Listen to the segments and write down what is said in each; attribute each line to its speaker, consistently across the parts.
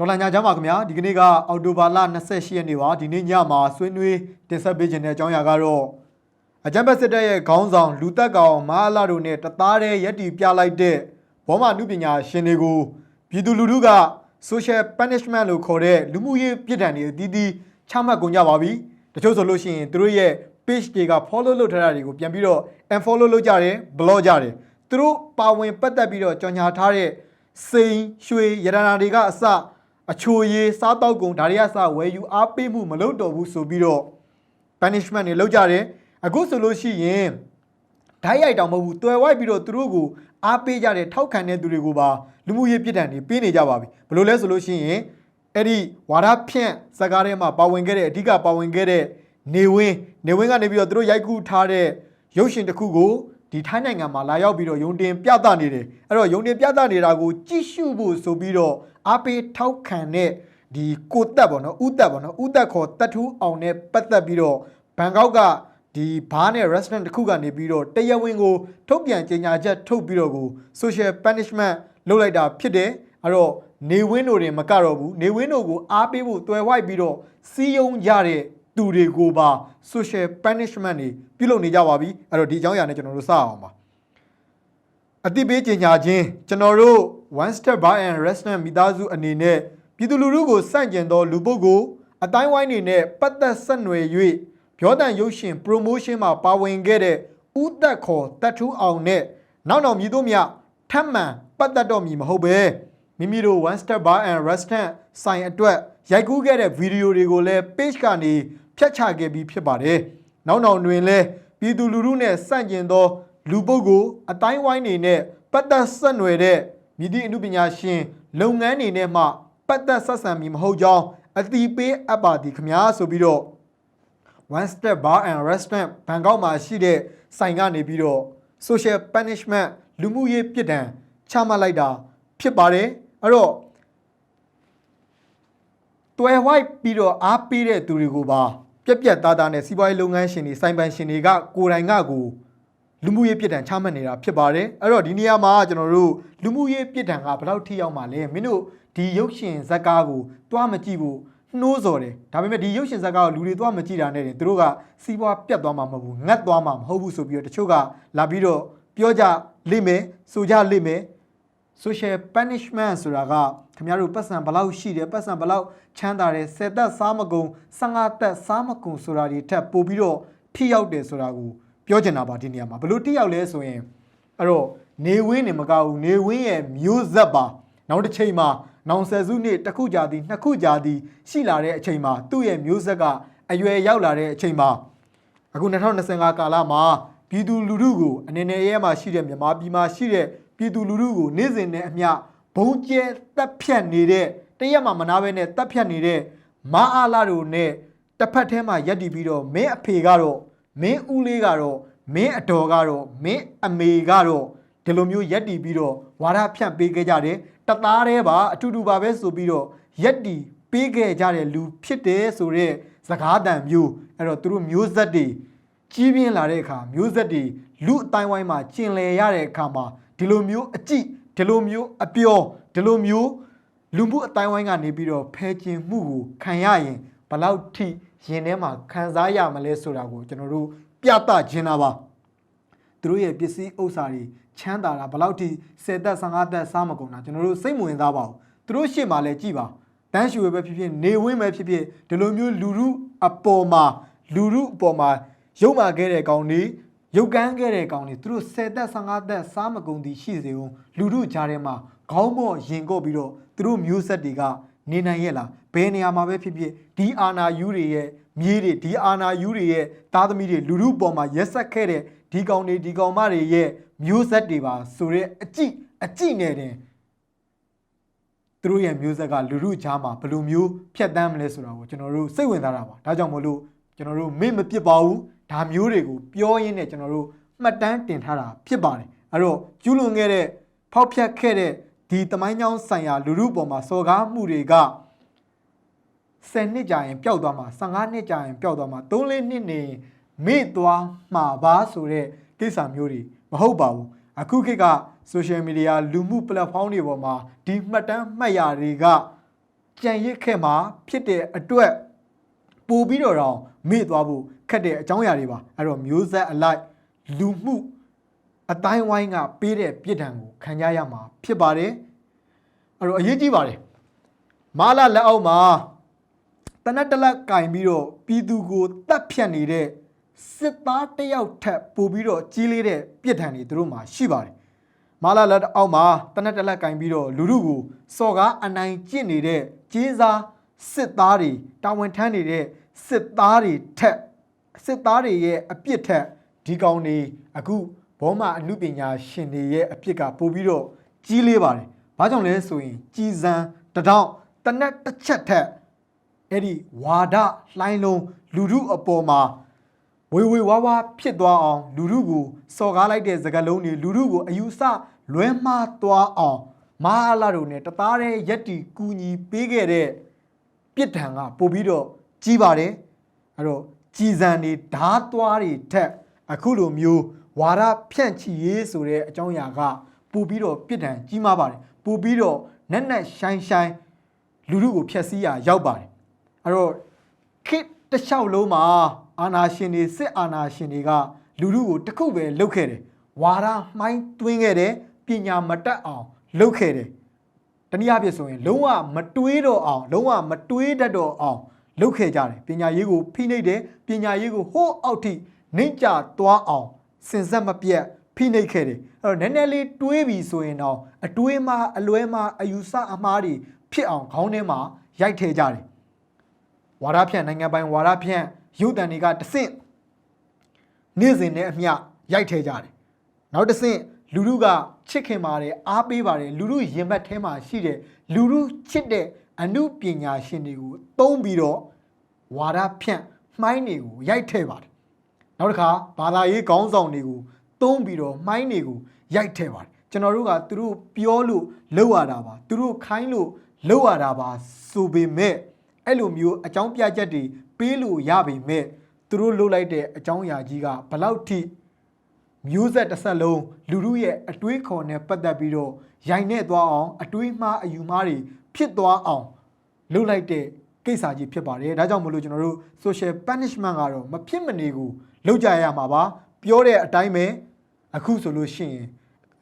Speaker 1: ဒေါ်လာညာချမ်းပါခင်ဗျာဒီကနေ့ကအောက်တိုဘာလ28ရက်နေ့ပါဒီနေ့ညမှာဆွေးနွေးတင်ဆက်ပေးခြင်းတဲ့အကြောင်းအရာကတော့အကြံဖက်စစ်တပ်ရဲ့ခေါင်းဆောင်လူသက်ကောင်မဟာလာတို့နဲ့တသားတည်းရက်တီပြလိုက်တဲ့ဘောမနုပညာရှင်တွေကိုပြည်သူလူထုက social punishment လို့ခေါ်တဲ့လူမှုရေးပြစ်ဒဏ်တွေအသီးသီးချမှတ်ကုန်ကြပါပြီတချို့ဆိုလို့ရှိရင်သူတို့ရဲ့ page တွေက follow လုပ်ထားတာတွေကိုပြန်ပြီးတော့ unfollow လုပ်ကြတယ် blog ကြတယ်သူတို့ပါဝင်ပတ်သက်ပြီးတော့ကြော်ညာထားတဲ့စိန်ရွှေရတနာတွေကအစ အချိုရည်စားတောက်ကုန်ဒါတွေကစဝယ်ယူအားပေးမှုမလုပ်တော့ဘူးဆိုပြီးတော့ punishment တွေလုပ်ကြတယ်အခုဆိုလို့ရှိရင်ဓာတ်ရိုက်တောင်မဟုတ်ဘူးတွယ်ဝိုက်ပြီးတော့သူတို့ကိုအားပေးကြတဲ့ထောက်ခံတဲ့သူတွေကိုပါလူမှုရေးပြစ်ဒဏ်တွေပေးနေကြပါပြီဘယ်လိုလဲဆိုလို့ရှိရင်အဲ့ဒီဝါဒဖြန့်စကားထဲမှာပါဝင်ခဲ့တဲ့အဓိကပါဝင်ခဲ့တဲ့နေဝင်းနေဝင်းကနေပြီးတော့သူတို့ရိုက်ကူးထားတဲ့ရုပ်ရှင်တစ်ခုကို ဒီထိုင်းနိုင်ငံမှာလာရောက်ပြီးတော့ယုံတင်ပြသနေတယ်အဲ့တော့ယုံတင်ပြသနေတာကိုကြည့်ရှုဖို့ဆိုပြီးတော့အားပေးထောက်ခံတဲ့ဒီကိုတက်ပေါ့နော်ဥတက်ပေါ့နော်ဥတက်ခေါ်တက်ထူးအောင်နဲ့ပတ်သက်ပြီးတော့ဘန်ကောက်ကဒီဘားနဲ့ restaurant တစ်ခုကနေပြီးတော့တရားဝင်ကိုထုတ်ပြန်ကြေညာချက်ထုတ်ပြီးတော့ကို social punishment လုပ်လိုက်တာဖြစ်တယ်အဲ့တော့နေဝင်းတို့တွေမကတော့ဘူးနေဝင်းတို့ကိုအားပေးဖို့တွယ်ဝိုက်ပြီးတော့စီးယုံကြတဲ့ သူတွေကိုပါ social punishment တွေပြုလုပ်နေကြပါပြီအဲ့တော့ဒီအကြောင်းအရာနဲ့ကျွန်တော်တို့စအောင်ပါအတိပေးကြေညာခြင်းကျွန်တော်တို့ one step bar and restaurant မိသားစုအနေနဲ့ပြည်သူလူထုကိုစန့်ကျင်သောလူပုဂ္ဂိုလ်အတိုင်းဝိုင်းနေနဲ့ပတ်သက်ဆက်နွယ်၍ပြောတန်ရုပ်ရှင် promotion မှာပါဝင်ခဲ့တဲ့ဥသက်ခေါ်တက်ထူးအောင်နဲ့နောက်နောက်မြည်တို့မြထပ်မံပတ်သက်တော့မည်မဟုတ်ပဲမိမိတို့ one step bar and restaurant ဆိုင်အတွက် ရိုက်ကူးခဲ့တဲ့ဗီဒီယိုတွေကိုလည်း page ကနေဖြတ်ချခဲ့ပြီးဖြစ်ပါတယ်။နောက်နောက်တွင်လည်းပြည်သူလူထုနဲ့စန့်ကျင်သော လူပုဂ္ဂိုလ်အတိုင်းဝိုင်းနေနဲ့ပတ်သက်ဆက်နွယ်တဲ့မြည်သည့်အမှုပညာရှင်လုပ်ငန်းတွေနဲ့မှပတ်သက်ဆက်ဆံမည်မဟုတ်ကြောင်းအတိပေးအပ်ပါသည်ခင်ဗျာဆိုပြီးတော့ one step bar and restaurant ဘန်ကောက်မှာရှိတဲ့ဆိုင်ကနေပြီးတော့ social punishment လူမှုရေးပြစ်ဒဏ်ချမှတ်လိုက်တာဖြစ်ပါတယ်အဲ့တော့ တွယ်ဝိုက်ပြီးတော့အားပေးတဲ့သူတွေကိုပါပြက်ပြက်သားသားနဲ့စီးပွားရေးလုပ်ငန်းရှင်တွေစိုင်ပန်ရှင်တွေကကိုယ်တိုင်ကကိုလူမှုရေးပြစ်ဒဏ်ချမှတ်နေတာဖြစ်ပါတယ်အဲ့တော့ဒီနေရာမှာကျွန်တော်တို့လူမှုရေးပြစ်ဒဏ်ကဘယ်လောက်ထိရောက်မှာလဲမင်းတို့ဒီရုပ်ရှင်ဇာတ်ကားကိုတွားမကြည့်ဘူးနှိုးစော်တယ်ဒါပေမဲ့ဒီရုပ်ရှင်ဇာတ်ကားကိုလူတွေတွားမကြည့်တာနဲ့တင်သူတို့ကစီးပွားပြတ်သွားမှာမဟုတ်ဘူးငတ်သွားမှာမဟုတ်ဘူးဆိုပြီးတော့တချို့ကလာပြီးတော့ပြောကြလိမ့်မယ်ဆိုကြလိမ့်မယ် social punishment ဆိုတာက ခင်ဗျားတို့ပတ်စံဘယ်လောက်ရှိတယ်ပတ်စံဘယ်လောက်ချမ်းသာတယ်10သက်စားမကုန်15သက်စားမကုန်ဆိုတာတွေထက်ပိုပြီးတော့ထိရောက်တယ်ဆိုတာကိုပြောချင်တာပါဒီနေရာမှာဘယ်လို့ထိရောက်လဲဆိုရင်အဲ့တော့နေဝင်းနေမကဘူးနေဝင်းရဲ့မျိုးဆက်ပါနောက်တစ်ချိန်မှာနောင်ဆယ်စုနှစ်တစ်ခုကြာသည်နှစ်ခုကြာသည်ရှိလာတဲ့အချိန်မှာသူ့ရဲ့မျိုးဆက်ကအရွယ်ရောက်လာတဲ့အချိန်မှာအခု2025ကာလမှာပြည်သူလူထုကိုအနေနဲ့ရဲမှာရှိတဲ့မြန်မာပြည်မှာရှိတဲ့ပြည်သူလူထုကိုနေ့စဉ်နဲ့အမျှ ဘုံကျဲတက်ဖြတ်နေတဲ့တရက်မှမနာဘဲနဲ့တက်ဖြတ်နေတဲ့မအားလာတို့နဲ့တစ်ဖက်ထဲမှာရက်တည်ပြီးတော့မင်းအဖေကတော့မင်းဦးလေးကတော့မင်းအတော်ကတော့မင်းအမေကတော့ဒီလိုမျိုးရက်တည်ပြီးတော့ဝါဒဖြန့်ပေးခဲ့ကြတယ်တသားတည်းပါအတူတူပါပဲဆိုပြီးတော့ရက်တည်ပေးခဲ့ကြတဲ့လူဖြစ်တယ်ဆိုတော့စကားတန်မျိုးအဲ့တော့သူတို့မျိုးဆက်တွေကြီးပြင်းလာတဲ့အခါမျိုးဆက်တွေလူအတိုင်းဝိုင်းမှာကျင်လည်ရတဲ့အခါမှာဒီလိုမျိုးအကြည့် ဒီလိုမျိုးအပျော်ဒီလိုမျိုးလူမှုအတိုင်းဝိုင်းကနေပြီးတော့ဖဲကျင်မှုကိုခံရရင်ဘယ်လောက်ထိရင်ထဲမှာခံစားရမလဲဆိုတာကိုကျွန်တော်တို့ပြသခြင်းတာပါသူတို့ရဲ့ပစ္စည်းဥစ္စာတွေချမ်းသာတာဘယ်လောက်ထိ10သက်15သက်စားမကုန်တာကျွန်တော်တို့စိတ်မဝင်စားပါဘူးသူတို့ရှေ့မှာလည်းကြည်ပါတန်းရှူပဲဖြစ်ဖြစ်နေဝင်းပဲဖြစ်ဖြစ်ဒီလိုမျိုးလူမှုအပေါ်မှာလူမှုအပေါ်မှာရုပ်မာခဲ့တဲ့ကောင်တွေ ရုပ်ကန်းခဲ့တဲ့ကောင်တွေသူတို့10သက်15သက်စားမကုန်သည်ရှိစေအောင်လူတို့ကြားထဲမှာခေါင်းပေါ်ရင်ကော့ပြီးတော့သူတို့မျိုးဆက်တွေကနေနိုင်ရဲ့လားဘယ်နေရာမှာပဲဖြစ်ဖြစ်ဒီအာနာယူတွေရဲ့မြေးတွေဒီအာနာယူတွေရဲ့သားသမီးတွေလူတို့ပေါ်မှာရက်ဆက်ခဲ့တဲ့ဒီကောင်တွေဒီကောင်မတွေရဲ့မျိုးဆက်တွေပါဆိုတဲ့အကြည့်အကြည့်နဲ့တင်သူတို့ရဲ့မျိုးဆက်ကလူလူကြားမှာဘယ်လိုမျိုးဖြတ်တန်းမလဲဆိုတာကိုကျွန်တော်တို့စိတ်ဝင်စားတာပါဒါကြောင့်မလို့ကျွန်တော်တို့မေ့မပစ်ပါဘူး ဒါမျိုးတွေကိုပြောရင်းနဲ့ကျွန်တော်တို့မှတ်တမ်းတင်ထားတာဖြစ်ပါတယ်အဲ့တော့ကျူးလွန်ခဲ့တဲ့ဖောက်ဖျက်ခဲ့တဲ့ဒီတမိုင်းကြောင်းဆိုင်ရာလူလူပေါ်မှာစော်ကားမှုတွေက10နှစ်ကြာရင်ပျောက်သွားမှာ15နှစ်ကြာရင်ပျောက်သွားမှာ3-4နှစ်နေရင်မေ့သွားမှာပါဆိုတဲ့ကိစ္စမျိုးတွေမဟုတ်ပါဘူးအခုခေတ်က social media လူမှု platform တွေပေါ်မှာဒီမှတ်တမ်းမှတ်ရာတွေကကြံရစ်ခဲ့မှာဖြစ်တဲ့အတွက်ပို့ပြီးတော့တော့ မေ့သွားဖို့ခက်တဲ့အကြောင်းအရာတွေပါအဲ့တော့မျိုးဆက်အလိုက်လူမှုအတိုင်းဝိုင်းကပေးတဲ့ပြစ်ဒဏ်ကိုခံကြရမှာဖြစ်ပါတယ်အဲ့တော့အရေးကြီးပါတယ်မာလာလက်အောက်မှာတနက်တလက်ကင်ပြီးတော့ပြည်သူကိုတတ်ဖြတ်နေတဲ့စစ်သားတစ်ယောက်ထက်ပိုပြီးတော့ကြီးလေးတဲ့ပြစ်ဒဏ်တွေသူတို့မှာရှိပါတယ်မာလာလက်အောက်မှာတနက်တလက်ကင်ပြီးတော့လူလူကိုစော်ကားအနိုင်ကျင့်နေတဲ့ကြေးစားစစ်သားတွေတာဝန်ထမ်းနေတဲ့ စစ်သားတွေထက်စစ်သားတွေရဲ့အပြစ်ထက်ဒီကောင်တွေအခုဘောမအမှုပညာရှင်တွေရဲ့အပြစ်ကပိုပြီးတော့ကြီးလေးပါတယ်။ဘာကြောင့်လဲဆိုရင်ကြီးစံတစ်တောင်တနက်တစ်ချက်ထက်အဲ့ဒီဝါဒလှိုင်းလုံးလူလူအပေါ်မှာဝေဝေဝါးဝါဖြစ်သွားအောင်လူလူကိုစော်ကားလိုက်တဲ့စကားလုံးတွေလူလူကိုအယူဆလွဲမှားသွားအောင်မဟာလာတို့နဲ့တသားတဲ့ရက်တီကူညီပေးခဲ့တဲ့ပြစ်ဒဏ်ကပို့ပြီးတော့ ကြီးပါတယ်အဲ့တော့ကြည်စံတွေဓာသွားတွေထက်အခုလိုမျိုးဝါဒဖြန့်ချီရေးဆိုတဲ့အကြောင်းအရာကပို့ပြီးတော့ပြစ်ဒဏ်ကြီးမားပါတယ်ပို့ပြီးတော့နက်နက်ရှိုင်းရှိုင်းလူလူကိုဖျက်ဆီးရရောက်ပါတယ်အဲ့တော့ခေတ်တစ်လျှောက်လုံးမှာအာနာရှင်တွေစစ်အာနာရှင်တွေကလူလူကိုတစ်ခုပဲလှုပ်ခဲ့တယ်ဝါဒမှိုင်းသွင်းခဲ့တယ်ပညာမတတ်အောင်လှုပ်ခဲ့တယ်တနည်းအားဖြင့်ဆိုရင်လုံးဝမတွေးတော့အောင်လုံးဝမတွေးတတ်တော့အောင် လှုပ်ခဲ့ကြတယ်ပညာရေးကိုဖိနှိပ်တယ်ပညာရေးကိုဟိုးအောက်ထိနှိမ့်ကျသွားအောင်စင်ဆက်မပြတ်ဖိနှိပ်ခဲ့တယ်အဲ့တော့နည်းနည်းလေးတွေးပြီဆိုရင်တော့အတွေးမှအလွဲမှအယူဆအမှားတွေဖြစ်အောင်ခေါင်းထဲမှာရိုက်ထည့်ကြတယ်ဝါရဖြန့်နိုင်ငံပိုင်ဝါရဖြန့်ရုပ်တံတွေကတဆင့်နေ့စဉ်နဲ့အမျှရိုက်ထဲကြတယ်။နောက်တဆင့်လူလူကချစ်ခင်ပါတယ်အားပေးပါတယ်လူလူရင်ဘတ်ထဲမှာရှိတဲ့လူလူချစ်တဲ့ အမှုပညာရှင်တွေကိုသုံးပြီးတော့ဝါရဖြန့်မှိုင်းတွေကိုရိုက်ထဲပါတယ်။နောက်တစ်ခါဘာသာရေးခေါင်းဆောင်တွေကိုသုံးပြီးတော့မှိုင်းတွေကိုရိုက်ထဲပါတယ်။ကျွန်တော်တို့ကသူတို့ပြောလို့လောက်ရတာပါသူတို့ခိုင်းလို့လောက်ရတာပါဆိုပေမဲ့အဲ့လိုမျိုးအကြောင်းပြချက်တွေပေးလို့ရပေမဲ့သူတို့လှုပ်လိုက်တဲ့အကြောင်းအရာကြီးကဘလောက်ထိမျိုးဆက်တစ်ဆက်လုံးလူလူရဲ့အတွေးခေါ်နဲ့ပတ်သက်ပြီးတော့ရိုင်နဲ့သွားအောင်အတွေးမှားအယူမှားတွေ ဖြစ်သွားအောင်လှုပ်လိုက်တဲ့ကိစ္စကြီးဖြစ်ပါတယ်ဒါကြောင့်မလို့ကျွန်တော်တို့ social punishment ကတော့မဖြစ်မနေကိုလှုပ်ကြရမှာပါပြောတဲ့အတိုင်းပဲအခုဆိုလို့ရှိရင်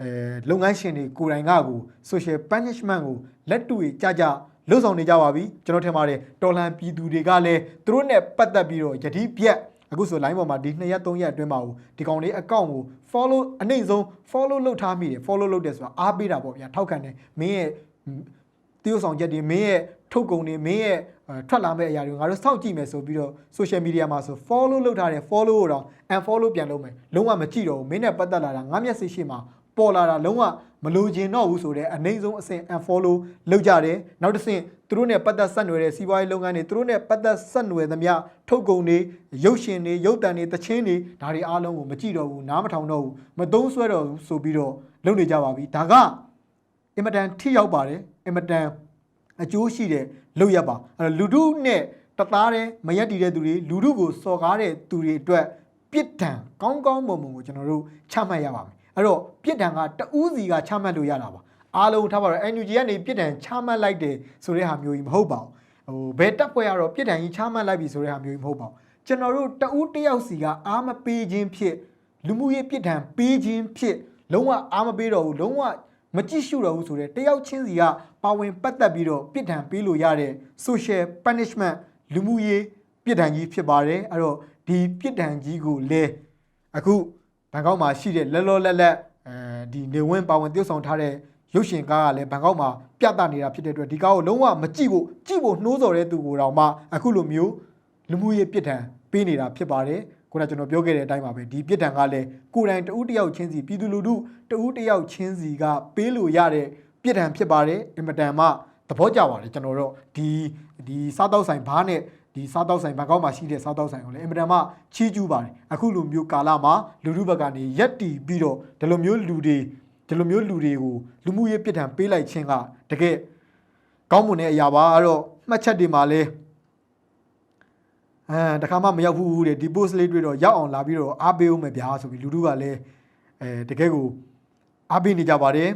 Speaker 1: အဲလုပ်ငန်းရှင်တွေကိုယ်တိုင်ကကို social punishment ကိုလက်တွေ့ကြကြလှုပ်ဆောင်နေကြပါပြီကျွန်တော်ထင်ပါတယ်တော်လန်ပြည်သူတွေကလည်းသူတို့နဲ့ပတ်သက်ပြီးတော့ယတိပြက်အခုဆို line ပေါ်မှာဒီ2ရက်3ရက်အတွင်းမှာကိုဒီကောင်လေး account ကို follow အနှိမ့်ဆုံး follow လုပ်ထားမိတယ် follow လုပ်တယ်ဆိုတာအားပေးတာပေါ့ဗျာထောက်ခံတယ်မင်းရဲ့ တရုပ်ဆောင်ချက်တွေမင်းရဲ့ထုတ်ကုန်တွေမင်းရဲ့အဲထွက်လာမဲ့အရာတွေငါတို့စောင့်ကြည့်မယ်ဆိုပြီးတော့ social media မှာဆို follow လုပ်ထားတယ် follow ကိုတော့ unfollow ပြန်လုပ်မယ်လုံးဝမကြည့်တော့ဘူးမင်းနဲ့ပတ်သက်လာတာငါမျက်စိရှိမှာပေါ်လာတာလုံးဝမလိုချင်တော့ဘူးဆိုတော့အနိုင်ဆုံးအဆင့် unfollow လုပ်ကြတယ်နောက်တစ်ဆင့်သူတို့နဲ့ပတ်သက်ဆက်နွယ်တဲ့စီးပွားရေးလုပ်ငန်းတွေသူတို့နဲ့ပတ်သက်ဆက်နွယ်သမျှထုတ်ကုန်တွေရုပ်ရှင်တွေရုပ်တံတွေတချင်းတွေဒါတွေအားလုံးကိုမကြည့်တော့ဘူးနားမထောင်တော့ဘူးမသုံးဆွဲတော့ဘူးဆိုပြီးတော့လုပ်နေကြပါပြီဒါကအင်မတန်ထိရောက်ပါတယ် အင်မတန်အကျိုးရှိတဲ့လုပ်ရပါအဲ့တော့လူတို့နဲ့တသားတဲ့မရက်တည်တဲ့သူတွေလူတို့ကိုစော်ကားတဲ့သူတွေအတွက်ပြစ်ဒဏ်ကောင်းကောင်းမွန်မွန်ကိုကျွန်တော်တို့ချမှတ်ရပါမယ်အဲ့တော့ပြစ်ဒဏ်ကတဦးစီကချမှတ်လို့ရတာပါအားလုံးထားပါတော့ NUG ကနေပြစ်ဒဏ်ချမှတ်လိုက်တယ်ဆိုတဲ့ဟာမျိုးကြီးမဟုတ်ပါဘူးဟိုဘယ်တပ်ဖွဲ့ရတော့ပြစ်ဒဏ်ကြီးချမှတ်လိုက်ပြီဆိုတဲ့ဟာမျိုးကြီးမဟုတ်ပါဘူးကျွန်တော်တို့တဦးတစ်ယောက်စီကအားမပေးခြင်းဖြစ်လူမှုရေးပြစ်ဒဏ်ပေးခြင်းဖြစ်လုံးဝအားမပေးတော့ဘူးလုံးဝမကြည့်ရှုတော့ဘူးဆိုတဲ့တယောက်ချင်းစီက ပါဝင်ပတ်သက်ပြီးတော့ပြစ်ဒဏ်ပေးလို့ရတဲ့ social punishment လူမှုရေးပြစ်ဒဏ်ကြီးဖြစ်ပါတယ်အဲ့တော့ဒီပြစ်ဒဏ်ကြီးကိုလဲအခုဘန်ကောက်မှာရှိတဲ့လက်လောလက်လက်အဲဒီနေဝင်းပါဝင်တည်ဆောင်ထားတဲ့ရုပ်ရှင်ကားကလည်းဘန်ကောက်မှာပြသနေတာဖြစ်တဲ့အတွက်ဒီကားကိုလုံးဝမကြည့်ဖို့ကြည့်ဖို့နှိုးဆော်တဲ့သူကိုတောင်မှအခုလိုမျိုးလူမှုရေးပြစ်ဒဏ်ပေးနေတာဖြစ်ပါတယ်ခုနကကျွန်တော်ပြောခဲ့တဲ့အတိုင်းပါပဲဒီပြစ်ဒဏ်ကလည်းကိုယ်တိုင်တဦးတစ်ယောက်ချင်းစီပြည်သူလူထုတဦးတစ်ယောက်ချင်းစီကပေးလို့ရတဲ့ ပြစ်ဒဏ်ဖြစ်ပါတယ်အင်မတန်မှသဘောကျပါတယ်ကျွန်တော်တို့ဒီဒီစားတောက်ဆိုင်ဘားနဲ့ဒီစားတောက်ဆိုင်ဘန်ကောက်မှာရှိတဲ့စားတောက်ဆိုင်ကိုလည်းအင်မတန်မှချီးကျူးပါတယ်အခုလိုမျိုးကာလမှာလူထုဘက်ကနေရက်တီပြီးတော့ဒီလိုမျိုးလူတွေဒီလိုမျိုးလူတွေကိုလူမှုရေးပြစ်ဒဏ်ပေးလိုက်ခြင်းကတကယ်ကောင်းမွန်တဲ့အရာပါအဲ့တော့မှတ်ချက်တွေမှာလည်းအဲတခါမှမရောက်ဘူးတဲ့ဒီ post လေးတွေ့တော့ရောက်အောင်လာပြီးတော့အားပေးဦးမယ်ဗျာဆိုပြီးလူထုကလည်းအဲတကယ်ကိုအားပေးနေကြပါတယ်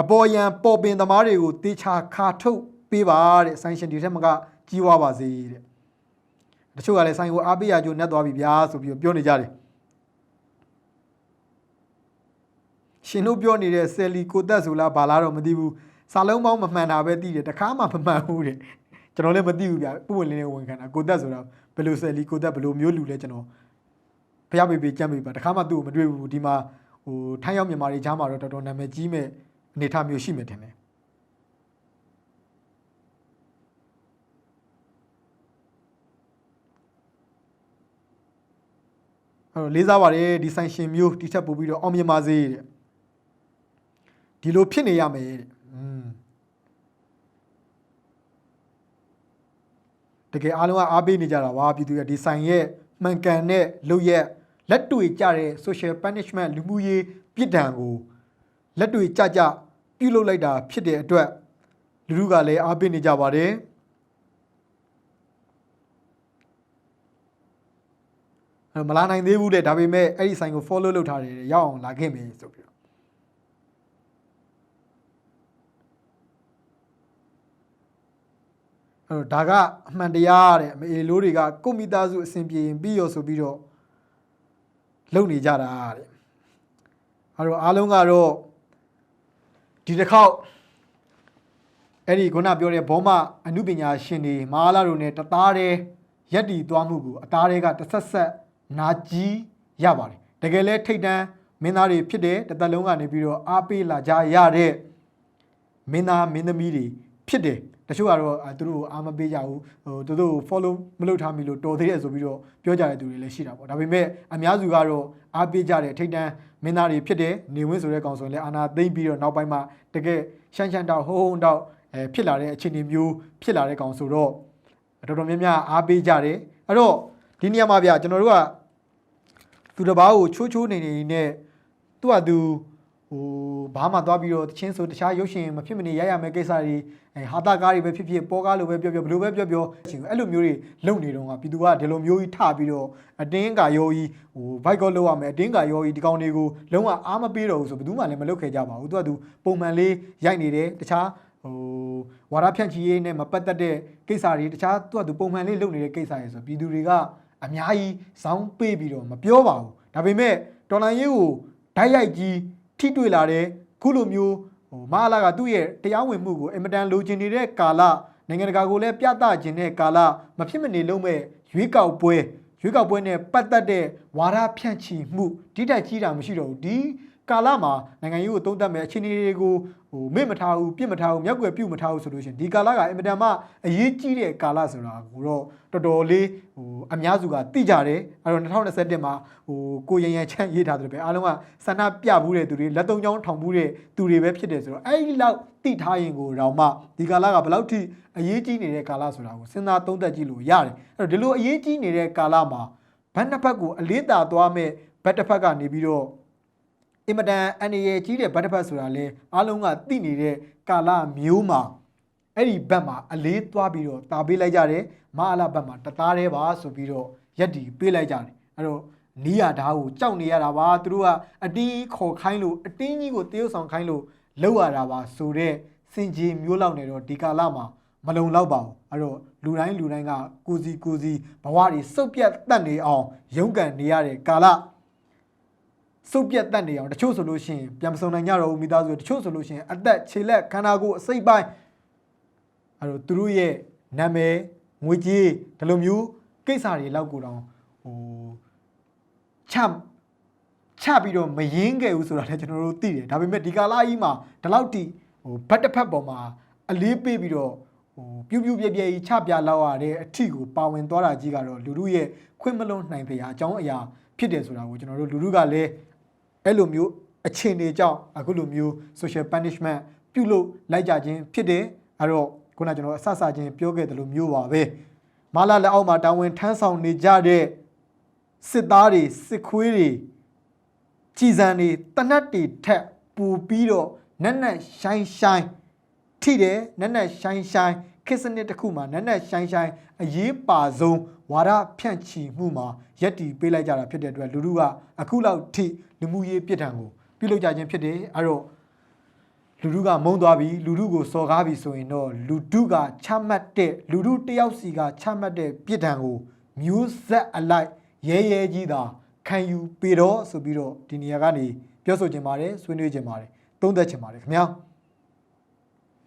Speaker 1: အပေါ်ယံပေါ်ပင်သမားတွေကိုတေချာခါထုတ်ပပေးပါတဲ့ဆိုင်ရှင်ဒီထက်မကကြီးဝါပါစေတဲ့တချို့ကလည်းဆိုင်ကိုအားပေးရကြိုနဲ့သွားပြီဗျာဆိုပြီးတော့ပြောနေကြတယ်ရှင်တို့ပြောနေတဲ့ဆယ်လီကိုသက်ဆိုလားဘာလားတော့မသိဘူးစာလုံးပေါင်းမမှန်တာပဲသိတယ်တခါမှမမှန်ဘူးတဲ့ကျွန်တော်လည်းမသိဘူးဗျာပုံဝင်လင်းလေးဝင်ခံတာကိုသက်ဆိုတာဘယ်လိုဆယ်လီကိုသက်ဘယ်လိုမျိုးလူလဲကျွန်တော်ဖျားပေးပေးကြမ်းပေးပါတခါမှသူ့ကိုမတွေ့ဘူးဒီမှာဟိုထိုင်းရောက်မြန်မာတွေကြားမှာတော့တော်တော်နာမည်ကြီးမဲ့ အနေအထားမျိုးရှိမှထင်တယ်အဲ့တော့လေးစားပါတယ်ဒီဆိုင်ရှင်မျိုးဒီထက်ပိုပြီးတော့အောင်မြင်ပါစေတဲ့ဒီလိုဖြစ်နေရမယ်တဲ့อืมတကယ်အားလုံးကအားပေးနေကြတာပါပြည်သူရဲ့ဒီဆိုင်ရဲ့မှန်ကန်တဲ့လုပ်ရက်လက်တွေ့ကြတဲ့ social punishment လူမှုရေးပြစ်ဒဏ်ကို လက်တွေ့ကြကြပြုလုပ်လိုက်တာဖြစ်တဲ့အတွက်လူလူကလည်းအားပေးနေကြပါတယ်အဲ့မလာနိုင်သေးဘူးတဲ့ဒါပေမဲ့အဲ့ဒီဆိုင်ကို follow လုပ်ထားတယ်ရောက်အောင်လာခဲ့မယ်ဆိုပြီးတော့အဲ့တော့ဒါကအမှန်တရားတဲ့အမေလိုတွေကကိုမိသားစုအစဉ်ပြေရင်ပြီးရောဆိုပြီးတော့လုပ်နေကြတာတဲ့အဲ့တော့အားလုံးကတော့ ဒီတစ်ခေါက်အဲ့ဒီခုနပြောတဲ့ဘောမအမှုပညာရှင်တွေမဟာလာတို့ ਨੇ တသားတည်းရက်တီသွားမှုကိုအသားတွေကတစ်ဆက်ဆက်နာကြီးရပါတယ်တကယ်လဲထိတ်တန်းမင်းသားတွေဖြစ်တဲ့တစ်သက်လုံးကနေပြီးတော့အားပေးလာကြရတဲ့မင်းသားမင်းသမီးတွေဖြစ်တယ်တချို့ကတော့အဲသူတို့ကိုအားမပေးကြဘူးဟိုသူတို့ကို follow မလုပ်ထားမိလို့တော်သေးတယ်ဆိုပြီးတော့ပြောကြတဲ့သူတွေလည်းရှိတာပေါ့ဒါပေမဲ့အများစုကတော့ အားပေးကြတဲ့ထိတ်တန်းမင်းသားတွေဖြစ်တဲ့နေဝင်းဆိုတဲ့ကောင်ဆိုရင်လည်းအာနာသိမ့်ပြီးတော့နောက်ပိုင်းမှာတကယ်ရှမ်းရှမ်းတောက်ဟုံးဟုံးတောက်အဲဖြစ်လာတဲ့အခြေအနေမျိုးဖြစ်လာတဲ့ကောင်ဆိုတော့တော်တော်များများအားပေးကြတယ်အဲ့တော့ဒီနေရာမှာဗျကျွန်တော်တို့ကသူတစ်ပါးကိုချိုးချိုးနေနေနဲ့သူ့ဟာသူ ဟိုဘာမှသွားပြီးတော့တချင်းဆိုတခြားရုပ်ရှင်မဖြစ်မနေရရမယ်ကိစ္စတွေအဲဟာတာကားတွေပဲဖြစ်ဖြစ်ပေါ်ကားလိုပဲပြောပြောဘယ်လိုပဲပြောပြောချင်းအဲ့လိုမျိုးတွေလုပ်နေတော့ကပြည်သူကဒီလိုမျိုးကြီးထပြီးတော့အတင်းကာရောကြီးဟိုဘိုက်ကောလောက်ရမယ်အတင်းကာရောကြီးဒီကောင်တွေကိုလုံးဝအားမပေးတော့ဘူးဆိုဘယ်သူမှလည်းမလုပ်ခဲ့ကြပါဘူးသူကသူပုံမှန်လေးရိုက်နေတယ်တခြားဟိုဝါရဖြန့်ချီရေးနဲ့မပတ်သက်တဲ့ကိစ္စတွေတခြားသူကသူပုံမှန်လေးလုပ်နေတဲ့ကိစ္စတွေဆိုပြည်သူတွေကအများကြီးဇောင်းပေးပြီးတော့မပြောပါဘူးဒါပေမဲ့တော်လိုင်းရေးကိုဓာတ်ရိုက်ကြီး ထိတွေ့လာတဲ့ခုလိုမျိုးဟိုမဟာလာကသူ့ရဲ့တရားဝင်မှုကိုအင်မတန်လိုချင်နေတဲ့ကာလနိုင်ငံတကာကိုလည်းပြသခြင်းတဲ့ကာလမဖြစ်မနေလုံးမဲ့ရွေးကောက်ပွဲရွေးကောက်ပွဲနဲ့ပတ်သက်တဲ့ဝါဒဖြန့်ချီမှုဒီတိုက်ကြီးတာမရှိတော့ဘူးဒီ ကာလမှာနိုင်ငံရေးကိုသုံးသပ်မဲ့အခြေအနေတွေကိုဟိုမေ့မထားဘူးပြစ်မထားဘူးမျက်ကွယ်ပြုတ်မထားဘူးဆိုလို့ရှိရင်ဒီကာလကအင်မတန်မှအရေးကြီးတဲ့ကာလဆိုတာကိုတော့တော်တော်လေးဟိုအများစုကသိကြတယ်အဲ့တော့2021မှာဟိုကိုရန်ရန်ချမ်းရေးထားတယ်ပဲအားလုံးကဆန္ဒပြဘူးတဲ့သူတွေလက်သုံးချောင်းထောင်ဘူးတဲ့သူတွေပဲဖြစ်တယ်ဆိုတော့အဲ့ဒီလောက်သိထားရင်ကိုတော့မှဒီကာလကဘယ်လောက်ထိအရေးကြီးနေတဲ့ကာလဆိုတာကိုစဉ်းစားသုံးသပ်ကြည့်လို့ရတယ်အဲ့တော့ဒီလိုအရေးကြီးနေတဲ့ကာလမှာဘတ်နှစ်ဖက်ကိုအလေးသာသွားမဲ့ဘတ်တစ်ဖက်ကနေပြီးတော့အ င်မတန်အန်ရယ်ကြီးတဲ့ဘတ်တစ်ဖက်ဆိုတာလဲအားလုံးကသိနေတဲ့ကာလမျိုးမှာအဲ့ဒီဘက်မှာအလေးသွားပြီးတော့တာပေးလိုက်ကြတယ်မဟာလာဘက်မှာတသားတည်းပါဆိုပြီးတော့ရက်တီပေးလိုက်ကြတယ်အဲ့တော့နီးရဓာတ်ကိုကြောက်နေရတာပါသူတို့ကအတင်းခေါ်ခိုင်းလို့အတင်းကြီးကိုတရုပ်ဆောင်ခိုင်းလို့လောက်ရတာပါဆိုတော့စင်ကြီးမျိုးလောက်နေတော့ဒီကာလမှာမလုံလောက်ပါဘူးအဲ့တော့လူတိုင်းလူတိုင်းကကိုစီကိုစီဘဝတွေစုပ်ပြတ်တတ်နေအောင်ရုန်းကန်နေရတဲ့ကာလ စုပ်ပြတ်တတ်နေအောင်တချို့ဆိုလို့ရှိရင်ပြန်မစုံနိုင်ကြတော့ဘူးမိသားစုတချို့ဆိုလို့ရှိရင်အသက်ခြေလက်ခန္ဓာကိုယ်အစိတ်ပိုင်းအဲတော့သူတို့ရဲ့နာမည်ငွေကြေးဒီလိုမျိုးကိစ္စတွေလောက်ကိုတောင်ဟိုချချပြီးတော့မရင်းခဲ့ဘူးဆိုတာလည်းကျွန်တော်တို့သိတယ်ဒါပေမဲ့ဒီကာလာကြီးမှာဒီလောက်ထိဟိုဘတ်တစ်ဖက်ပေါ်မှာအလေးပေးပြီးတော့ဟိုပြူးပြူးပြဲပြဲကြီးချပြလောက်ရတဲ့အထီကိုပါဝင်သွားတာကြီးကတော့လူလူရဲ့ခွင့်မလုံးနိုင်တဲ့အကြောင်းအရာဖြစ်တယ်ဆိုတာကိုကျွန်တော်တို့လူလူကလည်း အဲ့လိုမျိုးအခြေအနေကြောင့်အခုလိုမျိုး social punishment ပြုလုပ်လိုက်ကြခြင်းဖြစ်တယ်အဲ့တော့ခုနကကျွန်တော်အဆအဆချင်းပြောခဲ့တယ်လို့မျိုးပါပဲမာလာလက်အောက်မှာတာဝန်ထမ်းဆောင်နေကြတဲ့စစ်သားတွေစစ်ခွေးတွေကြည်စံတွေတနတ်တွေထက်ပူပြီးတော့နက်နက်ရှိုင်းရှိုင်းထိတယ်နက်နက်ရှိုင်းရှိုင်းခစ်စနစ်တစ်ခုမှာနက်နက်ရှိုင်းရှိုင်းအရေးပါဆုံးဝါဒဖြန့်ချီမှုမှာရက်တီပေးလိုက်ကြတာဖြစ်တဲ့အတွက်လူလူကအခုလောက်ထိ လူမှုရေးပြစ်ဒဏ်ကိုပြုလုပ်ကြခြင်းဖြစ်တယ်အဲ့တော့လူထုကမုန်းသွားပြီလူထုကိုစော်ကားပြီဆိုရင်တော့လူထုကချမှတ်တဲ့လူထုတယောက်စီကချမှတ်တဲ့ပြစ်ဒဏ်ကိုမျိုးဆက်အလိုက်ရဲရဲကြီးသာခံယူပေတော့ဆိုပြီးတော့ဒီနေရာကနေပြောဆိုချင်ပါတယ်ဆွေးနွေးချင်ပါတယ်သုံးသပ်ချင်ပါတယ်ခင်ဗျာ